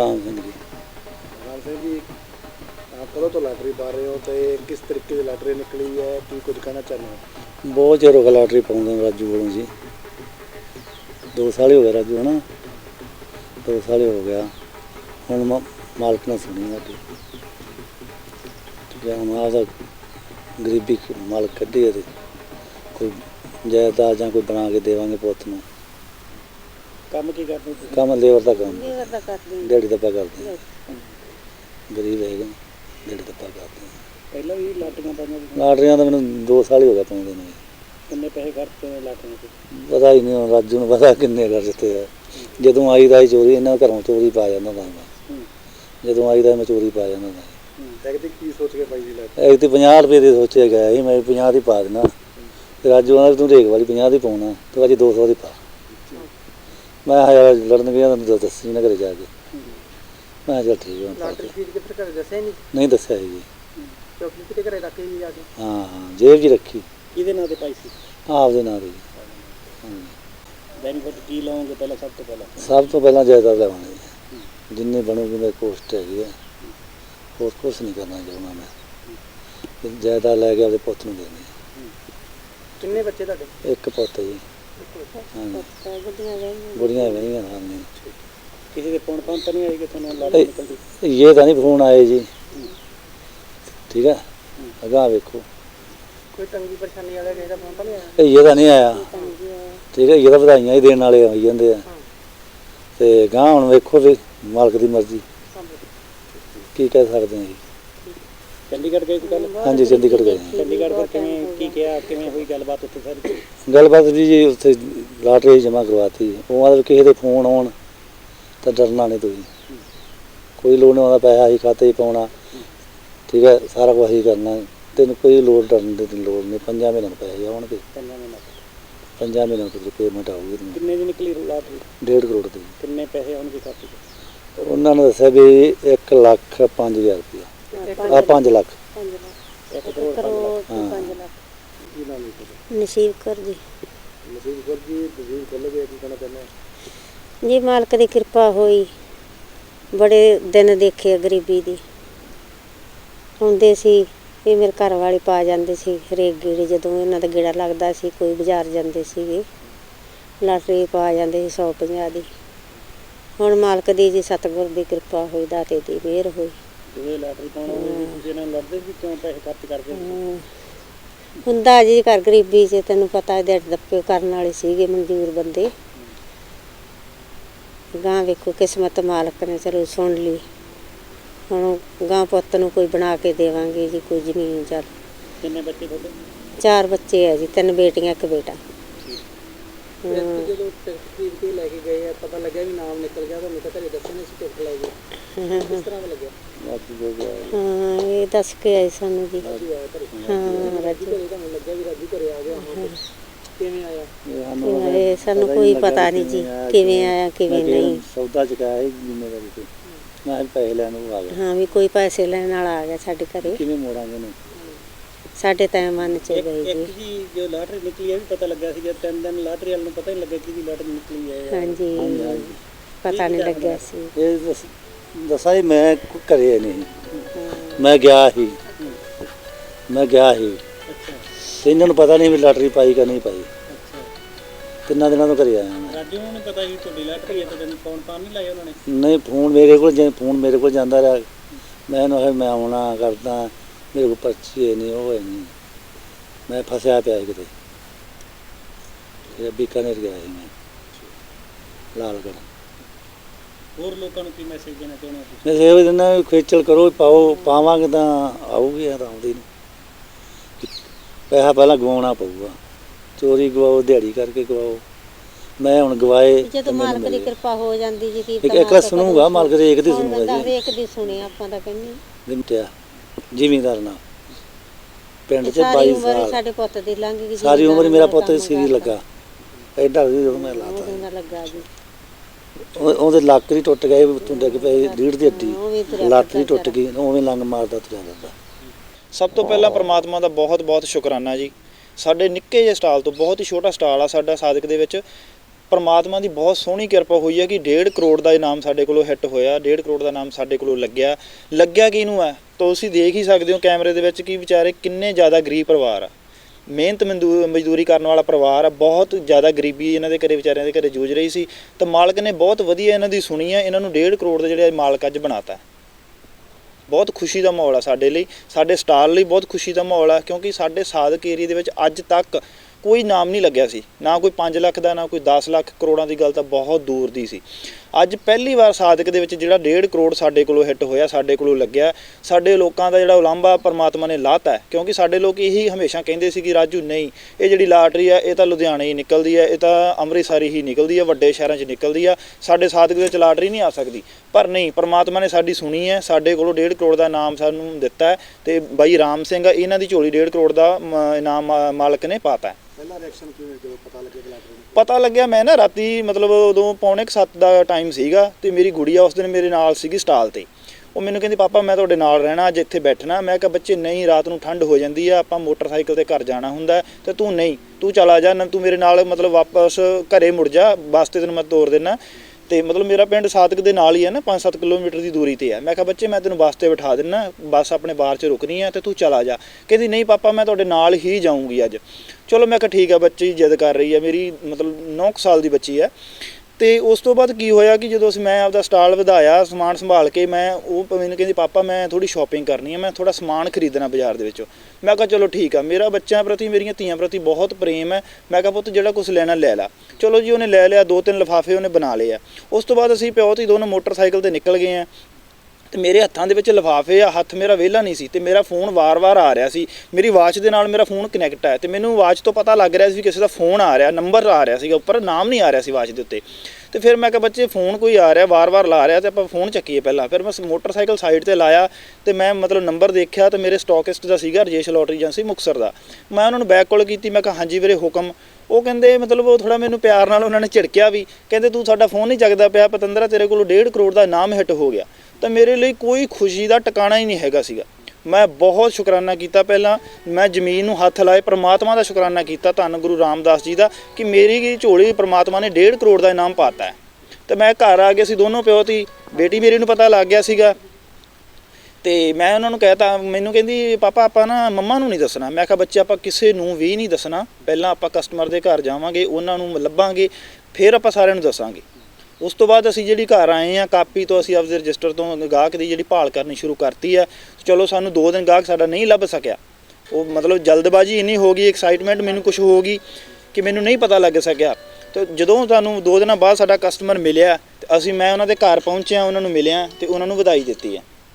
ਰਾਮ ਸਿੰਘ ਜੀ। ਰਾਮ ਸਿੰਘ ਜੀ ਆਪ ਕਦੋਂ ਤੋਂ ਲਾਟਰੀ ਪਾ ਰਹੇ ਹੋ ਤੇ ਕਿਸ ਤਰੀਕੇ ਦੀ ਲਾਟਰੀ ਨਿਕਲੀ ਹੈ? ਕੀ ਕੁਝ ਕਹਿਣਾ ਚਾਹੁੰਦੇ ਹੋ? ਬਹੁਤ ਚਿਰ ਹੋ ਲਾਟਰੀ ਪਾਉਂਦੇ ਰਾਜੂ ਵੱਲੋਂ ਜੀ। 2 ਸਾਲ ਹੋ ਗਏ ਰਾਜੂ ਹਨਾ? 2 ਸਾਲ ਹੋ ਗਿਆ। ਹੁਣ ਮਾਲਕ ਨੇ ਸੁਣੀ ਸਾਡੀ ਜੇ ਹਮਾਰਾ ਦਾ ਗਰੀਬੀ ਮਾਲਕ ਕੱਢੀ ਹੈ ਤੇ। ਕੋਈ ਜਾਇਦਾਦ ਜਾਂ ਕੋਈ ਬਣਾ ਕੇ ਦੇਵਾਂਗੇ ਪੁੱਤ ਨੂੰ। ਕੰਮ ਕੀ ਕਰਦੇ ਤੁਸੀਂ? ਕੰਮ ਲੇਬਰ ਦਾ ਕੰਮ। ਇਹ ਵਰਦਾ ਕਰਦੇ ਦਿਹਾੜੀ ਦੱਪਾ ਕਰਦੇ ਹਾਂ। ਗਰੀਬ ਹੈਗੇ ਦਿਹਾੜੀ ਦੱਪਾ ਕਰਦੇ ਹਾਂ। ਪਹਿਲਾਂ ਵੀ ਲਾਟਰੀਆਂ ਪਾਈਆਂ ਤੁਸੀਂ? ਲਾਟਰੀਆਂ ਤਾਂ ਮੈਨੂੰ 2 ਸਾਲ ਹੀ ਹੋ ਗਏ ਪਾਉਂਦੇ ਨੂੰ। ਕਿੰਨੇ ਪੈਸੇ ਖਰਚੇ ਨੇ ਲਾਟਰੀਆਂ ਤੇ? ਪਤਾ ਹੀ ਨਹੀਂ ਹੁਣ ਰਾਜੂ ਨੂੰ ਪਤਾ ਕਿੰਨੇ ਕਰ ਦਿੱਤੇ ਆ। ਜਦੋਂ ਆਈਦਾ ਸੀ ਚੋਰੀ ਇਹਨਾਂ ਘਰੋਂ ਚੋਰੀ ਪਾ ਜਾਂਦਾ ਮੈਂ। ਹੂੰ। ਜਦੋਂ ਆਈਦਾ ਮੈਂ ਚੋਰੀ ਪਾ ਜਾਂਦਾ ਹੁੰਦਾ। ਦੇਖਦੇ ਕੀ ਸੋਚ ਕੇ ਪਾਈ ਲਾਟਰੀ ਇੱਕ ਤੇ 50 ਰੁਪਏ ਦੇ ਸੋਚਿਆ ਗਿਆ ਸੀ ਮੈਂ 50 ਦੀ ਪਾ ਦੇਣਾ ਤੇ ਰਾਜੂ ਆਂਦਾ ਤੂੰ ਰੇਕ ਵਾਲੀ 50 ਦੀ ਪਾਉਣਾ ਤੂੰ ਅੱਜ 200 ਦੀ ਪਾ। ਮੈਂ ਕਿਹਾ ਯਾਰ ਲੜਨ ਗਿਆ ਤਾਂ ਦੱਸੀ ਨਾ ਘਰੇ ਜਾ ਕੇ। ਮੈਂ ਕਿਹਾ ਚੱਲ ਠੀਕ ਹੈ ਲਾਟਰੀ ਖਰੀਦ ਕੇ ਫਿਰ ਘਰੇ ਦੱਸਿਆ ਨਹੀਂ? ਨਹੀਂ ਦੱਸਿਆ ਜੀ। ਚੌਕੀ ਕਿਤੇ ਘਰੇ ਰੱਖ ਨਹੀਂ ਜਾ ਕੇ। ਹਾਂ ਹਾਂ ਜੇਬ 'ਚ ਰੱਖੀ। ਕਿਹਦੇ ਨਾਂ ਤੇ ਪਾਈ ਸੀ? ਆਪਦੇ ਨਾਂ ਦੀ ਹਾਂ। ਬੈਨੀਫਿਟ ਕੀ ਲਓਗੇ ਪਹਿਲਾਂ ਸਭ ਤੋਂ ਪਹਿਲਾਂ? ਸਭ ਤੋਂ ਪਹਿਲਾਂ ਜਾਇਦਾਦ ਲੈਵਾਂਗੇ। ਜੀ। ਜਿੰਨੀ ਬਣੂਗੀ ਮੇਰੇ ਕੋਸਟ ਹੈਗੀ ਹੈ ਹੋਰ ਕੁਛ ਨਹੀਂ ਕਰਨਾ ਚਾਹੁੰਦਾ ਮੈਂ ਤੇ ਜਾਇਦਾਦ ਲੈ ਕੇ ਆਪਦੇ ਪੁੱਤ ਨੂੰ ਦੇਣੀ ਹੈ। ਕਿੰਨੇ ਬੱਚੇ ਤੁਹਾਡੇ? ਇੱਕ ਪੁੱਤ ਹੈ ਜੀ। ਬੁੜੀਆਂ ਵਹੀਆਂ ਸਾਹਮਣੇ ਕਿਸੇ ਦੇ ਫੋਨ ਫੋਨ ਤਾਂ ਨਹੀਂ ਆਈ ਕਿ ਤੁਹਾਨੂੰ ਲਾਟਰੀ ਨਿਕਲਦੀ? ਇਹ ਤਾਂ ਨਹੀਂ ਫੋਨ ਆਏ ਜੀ। ਠੀਕ ਹੈ। ਅਗਾਂਹ ਵੇਖੋ। ਕੋਈ ਤੰਗੀ ਪਰੇਸ਼ਾਨੀ ਵਾਲਾ ਕਿਸੇ ਦਾ ਫੋਨ ਤਾਂ ਨਹੀਂ ਆਇਆ? ਇਹ ਤਾਂ ਨਹੀਂ ਆਇਆ। ਆ ਠੀਕ ਹੈ ਇਹ ਤਾਂ ਵਧਾਈਆਂ ਹੀ ਦੇਣ ਵਾਲੇ ਹੋਈ ਜਾਂਦੇ ਆ। ਤੇ ਗਾਂ ਹੁਣ ਵੇਖੋ ਵੀ ਮਾਲਕ ਦੀ ਮਰਜ਼ੀ। ਕੀ ਕਹਿ ਸਕਦੇ ਹਾਂ ਜੀ? ਚੰਡੀਗੜ੍ਹ ਗਏ ਸੀ ਕੱਲ ਹਾਂਜੀ ਚੰਡੀਗੜ੍ਹ ਗਏ। ਹਾਂ। ਚੰਡੀਗੜ੍ਹ ਫਿਰ ਕਿਵੇਂ ਕੀ ਕਿਹਾ ਕਿਵੇਂ ਹੋਈ ਗੱਲਬਾਤ ਉੱਥੇ ਸਾਰੀ? ਗੱਲਬਾਤ ਵੀ ਜੀ ਉੱਥੇ ਲਾਟਰੀ ਜਮ੍ਹਾਂ ਕਰਵਾਤੀ। ਉਹ ਮਤਲਬ ਕਿਸੇ ਦੇ ਫੋਨ ਆਉਣ ਤਾਂ ਡਰਨਾ ਨਹੀਂ ਤੁਸੀਂ। ਕੋਈ ਲੋੜ ਨਹੀਂ ਆਉਂਦਾ ਪੈਸਾ ਹੀ ਖਾਤੇ 'ਚ ਪਾਉਣਾ। ਠੀਕ ਹੈ ਸਾਰਾ ਕੁਝ ਹੀ ਕਰਨਾ। ਤੈਨੂੰ ਕੋਈ ਲੋੜ ਡਰਨ ਦੀ ਲੋੜ ਨਹੀਂ। ਪੰਜਾਂ ਮਹੀਨਿਆਂ ਨੂੰ ਪੈਸੇ ਆਉਣਗੇ। ਪੰਜਾਂ ਮਹੀਨਾ ਪੰਜਾਂ ਮਹੀਨਿਆਂ ਤੋਂ ਪੇਮੈਂਟ ਆਊਗੀ ਤੁਹਾਨੂੰ ਕਿੰਨੇ ਦੀ ਨਿਕਲੀ ਲਾਟਰੀ? ਡੇਢ ਕਰੋੜ ਦੀ। ਕਿੰਨੇ ਪੈਸੇ ਆਉਣਗੇ ਖਾਤੇ 'ਚ? ਉਹਨਾਂ ਨੇ ਦੱਸਿਆ ਵੀ 1 ਲੱਖ 5000 ਰੁਪਇਆ। ਆ 5 ਲੱਖ। ਪੰਜ ਲੱਖ। ਕਰੋੜ ਕੀ ਨਾਮ ਹੈ ਤੁਹਾਡਾ? ਨਸੀਬ ਕਰ ਜੀ। ਨਸੀਬ ਗੁਰ ਜੀ ਤੁਸੀਂ ਖੋਲੋਗੇ ਕੀ ਕਹਿਣਾ ਚਾਹੁੰਦੇ ਹੋ? ਜੀ ਮਾਲਕ ਦੀ ਕਿਰਪਾ ਹੋਈ। ਬੜੇ ਦਿਨ ਦੇਖੇ ਗਰੀਬੀ ਦੀ। ਹੁੰਦੇ ਸੀ ਵੀ ਮੇਰੇ ਘਰ ਵਾਲੇ ਪਾ ਜਾਂਦੇ ਸੀ ਹਰੇਕ ਗੇੜੇ ਜਦੋਂ ਇਹਨਾਂ ਦਾ ਗੇੜਾ ਲੱਗਦਾ ਸੀ ਕੋਈ ਬਾਜ਼ਾਰ ਜਾਂਦੇ ਸੀਗੇ। ਲਾਟਰੀ ਪਾ ਜਾਂਦੇ ਸੀ 150 ਦੀ। ਹੁਣ ਮਾਲਕ ਦੀ ਜੀ ਸਤਿਗੁਰ ਦੀ ਕਿਰਪਾ ਹੋਈ ਦਾਤੇ ਦੀ ਮਿਹਰ ਹੋਈ। ਜਦੋਂ ਇਹ ਲਾਟਰੀ ਪਾਉਣਾ ਹੋਵੇ ਤੁਸੀਂ ਇਹਨਾਂ ਨੂੰ ਲੜਦੇ ਵੀ ਕਿਉਂ ਪੈਸੇ ਖਰਚ ਕਰਦੇ ਹੋ? ਹਮ, ਹੁੰਦਾ ਜੀ ਘਰ ਗਰੀਬੀ 'ਚ ਤੈਨੂੰ ਪਤਾ ਹੈ ਦਿਹਾੜੀ ਦੱਪੇ ਕਰਨ ਵਾਲੇ ਸੀਗੇ ਮਨਜ਼ੂਰ ਬੰਦੇ। ਗਾਂ ਵੇਖੋ ਕਿਸਮਤ ਮਾਲਕ ਨੇ ਚਲੋ ਸੁਣ ਲਈ। ਹੁਣ ਗਾਂ ਪੁੱਤ ਨੂੰ ਕੋਈ ਬਣਾ ਕੇ ਦੇਵਾਂਗੇ ਜੀ ਕੋਈ ਜ਼ਮੀਨ ਚੱਲ। ਕਿੰਨੇ ਬੱਚੇ ਤੁਹਾਡੇ? ਚਾਰ ਬੱਚੇ ਆ ਜੀ ਤਿੰਨ ਬੇਟੀਆਂ ਇੱਕ ਬੇਟਾ। ਜਦੋਂ ਟਿਕਟ ਖਰੀਦ ਕੇ ਲੈ ਕੇ ਗਏ ਆ ਪਤਾ ਲੱਗਿਆ ਵੀ ਨਾਮ ਨਿਕਲ ਗਿਆ ਤੁਹਾਨੂੰ ਤਾਂ ਘਰੇ ਦੱਸਣੇ ਸੀ ਟਿਕਟ ਲੈ ਗਏ। ਕਿਸ ਤਰ੍ਹਾਂ ਦਾ ਲੱਗਿਆ ਬਾਕੀ ਜੋ ਗਿਆ ਹਾਂ ਇਹ ਦੱਸ ਕੇ ਆਏ ਸਾਨੂੰ ਜੀ। ਰਾਜੂ ਆਇਆ ਘਰੇ ਹਾਂ ਰਾਜੂ। ਘਰੇ ਤੁਹਾਨੂੰ ਲੱਗਿਆ ਵੀ ਰਾਜੂ ਘਰੇ ਆ ਗਿਆ ਹਾਂ ਕਿਵੇਂ ਆਇਆ ਇਹ ਸਾਨੂੰ ਕੋਈ ਪਤਾ ਨਹੀਂ ਜੀ ਕਿਵੇਂ ਆਇਆ ਕਿਵੇਂ ਨਹੀਂ। ਸੌਦਾ ਚੁਕਾਇਆ ਜ਼ਿੰਮੇਵਾਰੀ ਤੇ। ਕਿਹਾ ਪੈਸੇ ਲੈਣ ਉਹ ਆ ਗਿਆ। ਹਾਂ ਵੀ ਕੋਈ ਪੈਸੇ ਲੈਣ ਵਾਲਾ ਆ ਗਿਆ ਸਾਡੇ ਘਰੇ। ਕਿਵੇਂ ਮੋੜਾਂਗੇ ਇਹਨੂੰ? ਸਾਡੇ ਤਾਂ ਮਨ ਚ ਗਈ ਜੀ। ਇੱਕ ਜੀ ਜੋ ਲਾਟਰੀ ਨਿਕਲੀ ਹੈ ਵੀ ਪਤਾ ਲੱਗਾ ਸੀ ਜਦ ਤਿੰਨ ਦਿਨ ਲਾਟਰੀ ਵਾਲੇ ਨੂੰ ਪਤਾ ਹੀ ਨਹੀਂ ਲੱਗਾ ਕਿਹਦੀ ਲਾਟਰੀ ਨਿਕਲੀ ਹੈ ਹਾਂਜੀ। ਪਤਾ ਨਹੀਂ ਲੱਗਿਆ ਸੀ। ਇਹ ਦੱਸ- ਜੀ ਮੈਂ ਘਰੇ ਨਹੀਂ ਮੈਂ ਗਿਆ ਸੀ। ਮੈਂ ਗਿਆ ਸੀ। ਅੱਛਾ। ਤੇ ਇਹਨਾਂ ਨੂੰ ਪਤਾ ਨਹੀਂ ਵੀ ਲਾਟਰੀ ਪਾਈ ਕਿ ਨਹੀਂ ਪਾਈ। ਅੱਛਾ। ਤਿੰਨਾਂ ਦਿਨਾਂ ਤੋਂ ਘਰੇ ਆਇਆ ਮੈਂ। ਰਾਜੂ ਨੂੰ ਨੀ ਪਤਾ ਸੀ ਤੁਹਾਡੀ ਲਾਟਰੀ ਹੈ ਤੇ ਤੈਨੂੰ ਫੋਨ ਫਾਨ ਨਹੀਂ ਲਾਇਆ ਉਹਨਾਂ ਨੇ? ਨਹੀਂ ਫੋਨ ਮੇਰੇ ਕੋਲ ਜੇ ਫੋਨ ਮੇਰੇ ਕੋਲ ਜਾਂਦਾ ਰਿਹਾ। ਮੈਂ ਇਹਨੂੰ ਆਖਿਆ ਮੈਂ ਆਉਣਾ ਕਰਦਾ। ਮੇਰੇ ਕੋਲ ਪਰਚੀ ਹੈ ਨਹੀਂ ਉਹ ਹੈ ਨਹੀਂ। ਮੈਂ ਫਸਿਆ ਪਿਆ ਸੀ ਕਿਤੇ। ਫਿਰ ਬੀਕਾਨੇਰ ਗਿਆ ਸੀ ਮੈਂ। ਲਾਲਗੜ੍ਹ। ਹੋਰ ਲੋਕਾਂ ਨੂੰ ਕੀ ਮੈਸੇਜ ਦੇਣਾ ਚਾਹੁੰਦੇ ਹੋ ਤੁਸੀਂ? ਮੈਂ ਸੇਵਾ ਦਿੰਦਾ ਵੀ ਖੇਚਲ ਕਰੋ ਪਾਓ ਪਾਵਾਂਗੇ ਤਾਂ ਆਊਗੀ ਆ ਤਾਂ ਆਉਂਦੀ ਨਹੀਂ ਪੈਸਾ ਪਹਿਲਾਂ ਗਵਾਉਣਾ ਪਊਗਾ। ਚੋਰੀ ਗਵਾਓ ਦਿਹਾੜੀ ਕਰਕੇ ਗਵਾਓ। ਮੈਂ ਹੁਣ ਗਵਾਏ ਜਦੋਂ ਤਾਂ ਮੈਨੂੰ ਮਾਲਕ ਦੀ ਮਿਲ। ਕਿਰਪਾ ਹੋ ਜਾਂਦੀ ਜੀ ਕੀ ਇੱਕ ਇੱਕ ਵਾਰ ਸੁਣੂਗਾ ਮਾਲਕ ਦੇ ਇੱਕ ਦੀ ਸੁਣੂਗਾ ਜੀ। ਹਰੇਕ ਦੀ ਸੁਣੀ ਆਪਾਂ ਤਾਂ ਕਹਿੰਦੇ ਲਿਮਟਿਆ। ਜ਼ਿਮੀਂਦਾਰ ਨਾਲ। ਪਿੰਡ 'ਚ ਸਾਰੀ 22 ਉਮਰ ਹੀ ਸਾਲ। ਸਾਡੇ ਪੁੱਤ ਦੀ ਲੰਘ ਗਈ ਸਾਰੀ ਉਮਰ ਮੇਰਾ ਪੁੱਤ ਕੰਮ ਸਿਰੀ ਕਰਦਾ। ਲੱਗਾ। ਐਡਾ ਵੀ ਜਦੋਂ ਮੈਂ ਲਾਤਾ। ਲੱਗਾ ਜੀ। ਉਹ- ਉਹਦੇ ਲੱਕ ਹੀ ਟੁੱਟ ਗਏ ਤੂੰ ਡਿੱਗ ਪਏ ਰੀੜ ਦੀ ਹੱਡੀ। ਵੀ ਲੱਤ ਫਿਰਦਾ ਟੁੱਟ ਗਈ ਉਵੇਂ ਲੰਗ ਮਾਰਦਾ ਤੁਰਿਆ ਜਾਂਦਾ ਸਭ ਤੋਂ ਪਹਿਲਾਂ ਪ੍ਰਮਾਤਮਾ ਦਾ ਬਹੁਤ-ਬਹੁਤ ਸ਼ੁਕਰਾਨਾ ਜੀ। ਸਾਡੇ ਨਿੱਕੇ ਜਿਹੇ ਸਟਾਲ ਤੋਂ ਬਹੁਤ ਹੀ ਛੋਟਾ ਸਟਾਲ ਆ ਸਾਡਾ ਸਾਦਕ ਦੇ ਵਿੱਚ। ਪ੍ਰਮਾਤਮਾ ਦੀ ਬਹੁਤ ਸੋਹਣੀ ਕਿਰਪਾ ਹੋਈ ਹੈ ਕਿ 1.5 ਕਰੋੜ ਦਾ ਇਨਾਮ ਸਾਡੇ ਕੋਲੋਂ ਹਿੱਟ ਹੋਇਆ 1.5 ਕਰੋੜ ਦਾ ਨਾਮ ਸਾਡੇ ਕੋਲੋਂ ਲੱਗਿਆ। ਲੱਗਿਆ ਕਿਹਨੂੰ ਹੈ ਤੁਸੀਂ ਦੇਖ ਹੀ ਸਕਦੇ ਹੋ ਕੈਮਰੇ ਦੇ ਵਿੱਚ ਕਿ ਵਿਚਾਰੇ ਕਿੰਨੇ ਜ਼ਿਆਦਾ ਗਰੀਬ ਪਰਿਵਾਰ ਆ। ਮਿਹਨਤ ਮਜ਼ਦੂ- ਮਜ਼ਦੂਰੀ ਕਰਨ ਵਾਲਾ ਪਰਿਵਾਰ ਆ, ਬਹੁਤ ਜ਼ਿਆਦਾ ਗਰੀਬੀ ਇਹਨਾਂ ਦੇ ਘਰੇ ਵਿਚਾਰਿਆਂ ਦੇ ਘਰੇ ਜੂਝ ਰਹੀ ਸੀ, ਤਾਂ ਮਾਲਕ ਨੇ ਬਹੁਤ ਵਧੀਆ ਇਹਨਾਂ ਦੀ ਸੁਣੀ ਹੈ ਇਹਨਾਂ ਨੂੰ 1.5 ਕਰੋੜ ਦਾ ਜਿਹੜਾ ਮਾਲਕ ਅੱਜ ਬਣਾਤਾ। ਬਹੁਤ ਖੁਸ਼ੀ ਦਾ ਮਾਹੌਲ ਆ ਸਾਡੇ ਲਈ, ਸਾਡੇ ਸਟਾਲ ਲਈ ਬਹੁਤ ਖੁਸ਼ੀ ਦਾ ਮਾਹੌਲ ਆ, ਕਿਉਂਕਿ ਸਾਡੇ ਸਾਧਕ ਏਰੀਏ ਦੇ ਵਿੱਚ ਅੱਜ ਤੱਕ ਕੋਈ ਨਾਮ ਨਹੀਂ ਲੱਗਿਆ ਸੀ, ਨਾ ਕੋਈ 5 ਲੱਖ ਦਾ, ਨਾ ਕੋਈ 10 ਲੱਖ ਕਰੋੜਾਂ ਦੀ ਗੱਲ ਤਾਂ ਬਹੁਤ ਦੂਰ ਦੀ ਸੀ। ਅੱਜ ਪਹਿਲੀ ਵਾਰ ਸਾਧਕ ਦੇ ਵਿੱਚ ਜਿਹੜਾ 1.5 ਕਰੋੜ ਸਾਡੇ ਕੋਲੋਂ ਹਿੱਟ ਹੋਇਆ, ਸਾਡੇ ਕੋਲੋਂ ਲੱਗਿਆ। ਸਾਡੇ ਲੋਕਾਂ ਦਾ ਜਿਹੜਾ ਉਲਾਂਭਾ ਪਰਮਾਤਮਾ ਨੇ ਲਾਤਾ ਹੈ, ਕਿਉਂਕਿ ਸਾਡੇ ਲੋਕ ਇਹੀ ਹਮੇਸ਼ਾ ਕਹਿੰਦੇ ਸੀ ਕਿ, ਰਾਜੂ, ਨਹੀਂ, ਇਹ ਜਿਹੜੀ ਲਾਟਰੀ ਆ ਇਹ ਤਾਂ ਲੁਧਿਆਣੇ ਹੀ ਨਿਕਲਦੀ ਹੈ, ਇਹ ਤਾਂ ਅੰਮ੍ਰਿਤਸਰ ਹੀ ਨਿਕਲਦੀ ਹੈ, ਵੱਡੇ ਸ਼ਹਿਰਾਂ 'ਚ ਨਿਕਲਦੀ ਆ। ਸਾਡੇ ਸਾਧਕ ਦੇ ਵਿੱਚ ਲਾਟਰੀ ਨਹੀਂ ਆ ਸਕਦੀ। ਪਰ ਨਹੀਂ, ਪਰਮਾਤਮਾ ਨੇ ਸਾਡੀ ਸੁਣੀ ਹੈ, ਸਾਡੇ ਕੋਲੋਂ 1.5 ਕਰੋੜ ਦਾ ਨਾਮ ਸਾਨੂੰ ਦਿੱਤਾ ਹੈ ਤੇ ਬਾਈ ਰਾਮ ਸਿੰਘ ਇਹਨਾਂ ਦੀ ਝੋਲੀ 1.5 ਕਰੋੜ ਦਾ ਮ- ਇਨਾਮ ਮਾਲਕ ਨੇ ਪਾਤਾ ਪਹਿਲਾ ਰਿਐਕਸ਼ਨ ਕਿਵੇਂ, ਜਦੋਂ ਪਤਾ ਲੱਗਿਆ ਕਿ ਲਾਟਰੀ ਪਤਾ ਲੱਗਿਆ ਮੈਂ ਨਾ ਰਾਤੀ ਮਤਲਬ ਉਦੋਂ ਪੌਣੇ 7 ਦਾ ਟਾਈਮ ਸੀਗਾ ਤੇ ਮੇਰੀ ਗੁੜੀਆ ਉਸ ਦਿਨ ਮੇਰੇ ਨਾਲ ਸੀਗੀ ਸਟਾਲ ਤੇ। ਉਹ ਮੈਨੂੰ ਕਹਿੰਦੀ ਪਾਪਾ ਮੈਂ ਤੁਹਾਡੇ ਨਾਲ ਰਹਿਣਾ ਅੱਜ ਇੱਥੇ ਬੈਠਣਾ। ਮੈਂ ਕਿਹਾ ਬੱਚੇ ਨਹੀਂ ਰਾਤ ਨੂੰ ਠੰਡ ਹੋ ਜਾਂਦੀ ਆ ਆਪਾਂ ਮੋਟਰਸਾਈਕਲ ਤੇ ਘਰ ਜਾਣਾ ਹੁੰਦਾ ਹੈ, ਤੇ ਤੂੰ ਨਹੀਂ ਤੂੰ ਚਲਾ ਜਾ ਨਾ ਤੂੰ ਮੇਰੇ ਨਾਲ ਮਤਲਬ ਵਾਪਸ ਘਰੇ ਮੁੜ ਜਾ ਬੱਸ ਤੇ ਤੈਨੂੰ ਮੈਂ ਤੋਰ ਦੇਣਾ ਤੇ ਮਤਲਬ ਮੇਰਾ ਪਿੰਡ ਸਾਦਕ ਦੇ ਨਾਲ ਹੀ ਹੈ ਨਾ 5-7 ਕਿਲੋਮੀਟਰ ਦੀ ਦੂਰੀ ਤੇ ਹੈ ਮੈਂ ਕਿਹਾ, ਬੱਚੇ, ਮੈਂ ਤੈਨੂੰ ਬੱਸ ਤੇ ਬਿਠਾ ਦਿੰਨਾ, ਬੱਸ ਆਪਣੇ ਬਾਹਰ 'ਚ ਰੁਕਣੀ ਹੈ ਤੇ ਤੂੰ ਚਲਾ ਜਾ। ਕਹਿੰਦੀ, ਨਹੀਂ ਪਾਪਾ, ਮੈਂ ਤੁਹਾਡੇ ਨਾਲ ਹੀ ਜਾਊਂਗੀ ਅੱਜ। ਚਲੋ, ਮੈਂ ਕਿਹਾ, ਠੀਕ ਆ ਬੱਚੀ, ਜਿੱਦ ਕਰ ਰਹੀ ਹੈ ਮੇਰੀ ਮਤਲਬ 9 ਸਾਲ ਦੀ ਬੱਚੀ ਹੈ ਤੇ ਉਸ ਤੋਂ ਬਾਅਦ ਕੀ ਹੋਇਆ ਕਿ ਜਦੋਂ ਅਸੀਂ ਮੈਂ ਆਪਦਾ ਸਟਾਲ ਵਧਾਇਆ, ਸਮਾਨ ਸੰਭਾਲ ਕੇ, ਮੈਂ ਉਹ ਮੈਨੂੰ ਕਹਿੰਦੀ, ਪਾਪਾ, ਮੈਂ ਥੋੜੀ ਸ਼ਾਪਿੰਗ ਕਰਨੀ ਹੈ ਮੈਂ ਥੋੜਾ ਸਮਾਨ ਖਰੀਦਣਾ ਬਾਜ਼ਾਰ ਦੇ ਵਿੱਚੋਂ। ਮੈਂ ਕਿਹਾ, ਚਲੋ ਠੀਕ ਆ, ਮੇਰਾ ਬੱਚਿਆਂ ਪ੍ਰਤੀ, ਮੇਰੀਆਂ ਧੀਆਂ ਪ੍ਰਤੀ ਬਹੁਤ ਪ੍ਰੇਮ ਹੈ। ਮੈਂ ਕਿਹਾ, ਪੁੱਤ, ਜਿਹੜਾ ਕੁਝ ਲੈਣਾ ਲੈ ਲਾ। ਚਲੋ ਜੀ, ਉਹਨੇ ਲੈ ਲਿਆ, ਦੋ ਤਿੰਨ ਲਿਫਾਫੇ ਉਹਨੇ ਬਣਾ ਲਏ ਆ। ਉਸ ਤੋਂ ਬਾਅਦ ਅਸੀਂ ਪਿਓ 'ਤੇ ਦੋਨੋਂ ਮੋਟਰਸਾਈਕਲ ਤੇ ਨਿਕਲ ਗਏ ਆ। ਤੇ ਮੇਰੇ ਹੱਥਾਂ ਦੇ ਵਿੱਚ ਲਿਫਾਫੇ ਆ, ਹੱਥ ਮੇਰਾ ਵਿਹਲਾ ਨਹੀਂ ਸੀ ਤੇ ਮੇਰਾ ਫੋਨ ਵਾਰ-ਵਾਰ ਆ ਰਿਹਾ ਸੀ। ਮੇਰੀ ਵਾਚ ਦੇ ਨਾਲ ਮੇਰਾ ਫੋਨ ਕਨੈਕਟ ਹੈ ਤੇ ਮੈਨੂੰ ਵਾਚ ਤੋਂ ਪਤਾ ਲੱਗ ਰਿਹਾ ਸੀ ਵੀ ਕਿਸੇ ਦਾ ਫੋਨ ਆ ਰਿਹਾ, ਨੰਬਰ ਆ ਰਿਹਾ ਸੀਗਾ ਉੱਪਰ, ਨਾਮ ਨਹੀਂ ਆ ਰਿਹਾ ਸੀ ਵਾਚ ਦੇ ਉੱਤੇ। ਤੇ ਫਿਰ ਮੈਂ ਕਿਹਾ, ਬੱਚੇ, ਫੋਨ ਕੋਈ ਆ ਰਿਹਾ, ਵਾਰ-ਵਾਰ ਲਾ ਰਿਹਾ ਤੇ ਆਪਾਂ ਫੋਨ ਚੱਕੀਏ ਪਹਿਲਾਂ। ਫਿਰ ਮੈਂ ਮੋਟਰਸਾਈਕਲ ਸਾਈਡ ਤੇ ਲਾਇਆ ਤੇ ਮੈਂ ਮਤਲਬ ਨੰਬਰ ਦੇਖਿਆ ਤੇ ਮੇਰੇ ਸਟਾਕਿਸਟ ਦਾ ਸੀਗਾ, ਰਜੇਸ਼ ਲੋਟਰੀ ਏਜੰਸੀ ਮੁਕਸਰ ਦਾ। ਮੈਂ ਉਹਨਾਂ ਨੂੰ ਬੈਕ ਕਾਲ ਕੀਤੀ, ਮੈਂ ਕਿਹਾ, ਹਾਂਜੀ ਵੀਰੇ, ਹੁਕਮ। ਉਹ ਕਹਿੰਦੇ, ਮਤਲਬ ਉਹ ਥੋੜਾ ਮੈਨੂੰ ਪਿਆਰ ਨਾਲ ਉਹਨਾਂ ਨੇ ਝਿੜਕਿਆ ਵੀ। ਕਹਿੰਦੇ, ਤੂੰ ਸਾਡਾ ਫੋਨ ਨਹੀਂ ਚੱਕਦਾ ਪਿਆ, ਪਤੰਦਰਾ ਤੇਰੇ ਕੋਲ 1.5 ਕਰੋੜ ਦਾ ਇਨਾਮ ਹਿੱਟ ਹੋ ਗਿਆ। ਤਾਂ ਮੇਰੇ ਲਈ ਕੋਈ ਖੁਸ਼ੀ ਦਾ ਟਿਕਾਣਾ ਹੀ ਨਹੀਂ ਹੈਗਾ ਸੀਗਾ। ਮੈਂ ਬਹੁਤ ਸ਼ੁਕਰਾਨਾ ਕੀਤਾ ਪਹਿਲਾਂ। ਮੈਂ ਜ਼ਮੀਨ ਨੂੰ ਹੱਥ ਲਾਏ, ਪ੍ਰਮਾਤਮਾ ਦਾ ਸ਼ੁਕਰਾਨਾ ਕੀਤਾ, ਧੰਨ ਗੁਰੂ ਰਾਮਦਾਸ ਜੀ ਦਾ, ਕਿ ਮੇਰੀ ਝੋਲੀ ਪ੍ਰਮਾਤਮਾ ਨੇ 1.5 ਕਰੋੜ ਦਾ ਇਨਾਮ ਪਾਤਾ ਹੈ। ਤੇ ਮੈਂ ਘਰ ਆ ਗਿਆ ਸੀ ਦੋਨੋਂ ਪਿਓ ਤੀ ਬੇਟੀ ਮੇਰੀ ਨੂੰ ਪਤਾ ਲੱਗ ਗਿਆ ਸੀਗਾ। ਤੇ ਮੈਂ ਉਹਨਾਂ ਨੂੰ ਕਹਿਤਾ, ਮੈਨੂੰ ਕਹਿੰਦੀ, ਪਾਪਾ, ਆਪਾਂ ਨਾ ਮੰਮਾ ਨੂੰ ਨਹੀਂ ਦੱਸਣਾ। ਮੈਂ ਕਿਹਾ, ਬੱਚੇ, ਆਪਾਂ ਕਿਸੇ ਨੂੰ ਵੀ ਨਹੀਂ ਦੱਸਣਾ। ਪਹਿਲਾਂ ਆਪਾਂ ਕਸਟਮਰ ਦੇ ਘਰ ਜਾਵਾਂਗੇ, ਉਹਨਾਂ ਨੂੰ ਲੱਭਾਂਗੇ, ਫਿਰ ਆਪਾਂ ਸਾਰਿਆਂ ਨੂੰ ਦੱਸਾਂਗੇ। ਉਸ ਤੋਂ ਬਾਅਦ ਅਸੀਂ ਜਿਹੜੀ ਘਰ ਆਏ ਆ, ਕਾਪੀ ਤੋਂ ਅਸੀਂ ਆਪਦੇ ਰਜਿਸਟਰ ਤੋਂ ਗਾਹਕ ਦੀ ਜਿਹੜੀ ਭਾਲ ਕਰਨੀ ਸ਼ੁਰੂ ਕਰਤੀ ਆ। ਚਲੋ ਸਾਨੂੰ 2 ਦਿਨ ਗਾਹਕ ਸਾਡਾ ਨਹੀਂ ਲੱਭ ਸਕਿਆ। ਉਹ ਮਤਲਬ ਜਲਦਬਾਜ਼ੀ ਇੰਨੀ ਹੋ ਗਈ ਐਕਸਾਈਟਮੈਂਟ ਮੈਨੂੰ ਕੁਝ ਹੋ ਗਈ ਕਿ ਮੈਨੂੰ ਨਹੀਂ ਪਤਾ ਲੱਗ ਸਕਿਆ। ਤੇ ਜਦੋਂ ਸਾਨੂੰ 2 ਦਿਨਾਂ ਬਾਅਦ ਸਾਡਾ ਕਸਟਮਰ ਮਿਲਿਆ, ਤੇ ਅਸੀਂ ਮੈਂ ਉਹਨਾਂ ਦੇ ਘਰ ਪਹੁੰਚਿਆ, ਉਹਨਾਂ ਨੂੰ ਮਿਲਿਆ ਤੇ ਉਹਨਾਂ ਨੂੰ ਵਧਾਈ ਦਿੱਤੀ ਹੈ